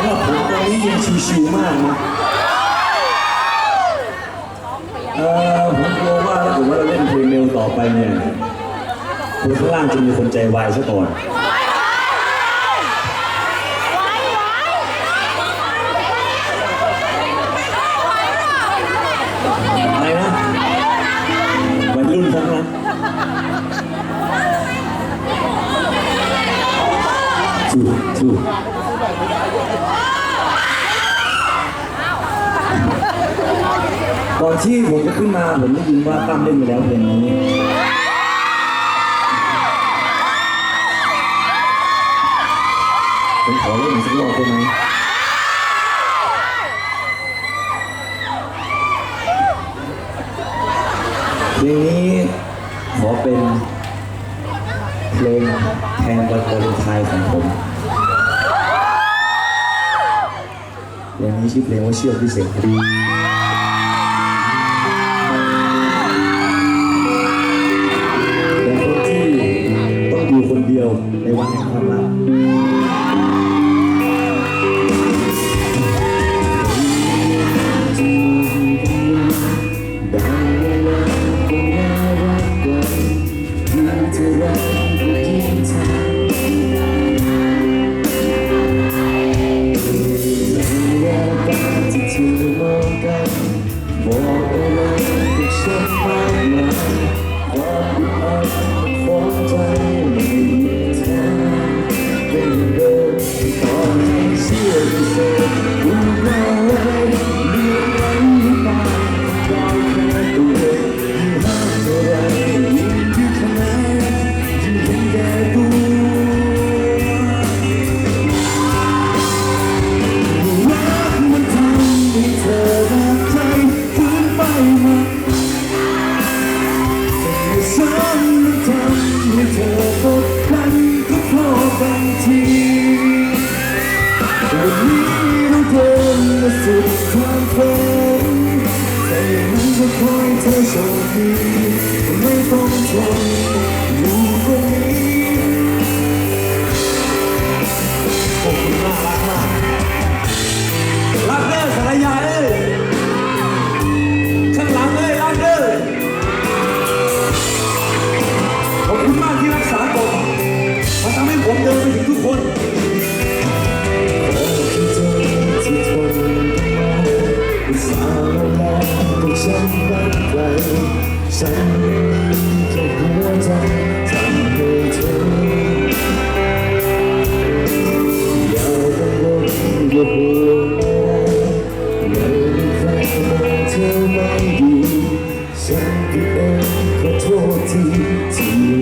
ำหรับผมตอนนี้ยังชิวๆมากนะเอ่อผมกลัวว่าถ้าผมเดว่าเราเล่นเพลงเร็ต่อไปเนี่ยคนข้างล่างจะมีคนใจวายซะก่อนอะไรนะวัยรุ่นทั้งนั้นถูกถูก ตอนที่ผมขึ้นมาผมได้ยินว่าตั้มเล่นไปแล้วเพลงนี้ผมขอเล่นอีกสักรอบได้ไหมเพลงนี้ขอเป็นเพลงแทนวันาเลไทยของผมเพลงนี้ชื่อเพลงว่าเชื่อพิเศษดี ในวันแห่งความรักฉันไม่มาความรักความใจ Oh, I'm here to say. And the disappointed of me，没动作。